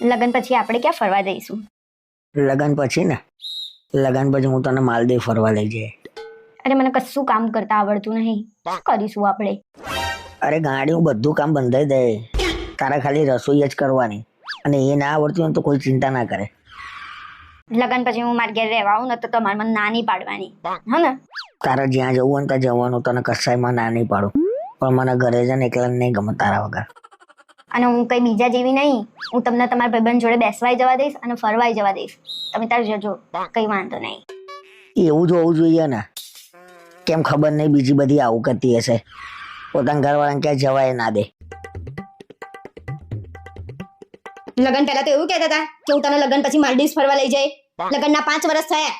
લગ્ન પછી આપણે ક્યાં ફરવા જઈશું? લગન પછી ને? લગન પછી હું તને માલદીવ ફરવા લઈ જઈએ અરે મને કશું કામ કરતા આવડતું નહીં. શું કરીશું આપણે? અરે ગાડી હું બધું કામ બંધાઈ દે તારે ખાલી રસોઈ જ કરવાની. અને એ ના આવડતું હોય તો કોઈ ચિંતા ના કરે. લગન પછી હું મારા ઘેર રહેવા આવું ને તો તમારે મને ના નહીં પાડવાની. હા ને? તારે જ્યાં જવું હોય ને ત્યાં જવાનું તને કસાયમાં ના નહીં પાડું. પણ મને ઘરે જઈને એકલા નહીં ગમે તારા વગર. અને હું કઈ બીજા જેવી નહીં. હું તમને તમારા ભાઈબંધ જોડે બેસવાય જવા દઈશ અને ફરવાય જવા દઈશ. તમે તાર જજો કઈ વાંધો નહીં. એવું જ હોવું જોઈએ ને. કેમ ખબર નહીં બીજી બધી આવું કરતી હશે. પોતાના ઘરવાળાને ક્યાં જવાય ના દે. લગ્ન પહેલા તો એવું કહેતા હતા કે હું તને લગ્ન પછી માલદીવ્સ ફરવા લઈ જઈ. લગ્નના પાંચ વર્ષ થયા.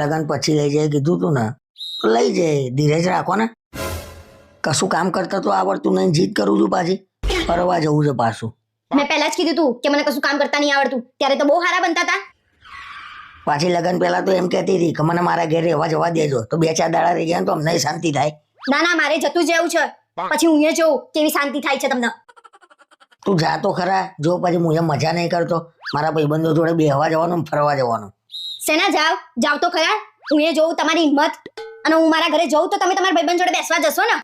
લગન પછી લઈ જાય કીધું તું ને. લઈ જાય ધીરજ રાખો ને. કશું કામ કરતા તો આવડતું નહીં જીત કરું છું પાછી. ફરવા જવું છે પાછું. મેં પહેલા જ કીધું તું કે મને કશું કામ કરતા નહીં આવડતું. ત્યારે તો બહુ સારા બનતા હતા પાછી લગન પહેલા તો એમ કહેતી હતી કે મને મારા ઘેર રહેવા જવા દેજો. તો બે ચાર દાડા રહી ગયા તો અમને શાંતિ થાય. ના ના મારે જતું જ છે. પછી હું અહીંયા જોઉં કેવી શાંતિ થાય છે તમને. તું જા તો ખરા. જો પછી હું એમ મજા નહીં કરતો. મારા ભાઈબંધો જોડે બેહવા જવાનું ફરવા જવાનું. સેના જાવ જાવ તો ખરા. હું એ જોઉં તમારી હિંમત. અને હું મારા ઘરે જઉં તો તમે તમારા ભાઈબંધ જોડે બેસવા જશો ને.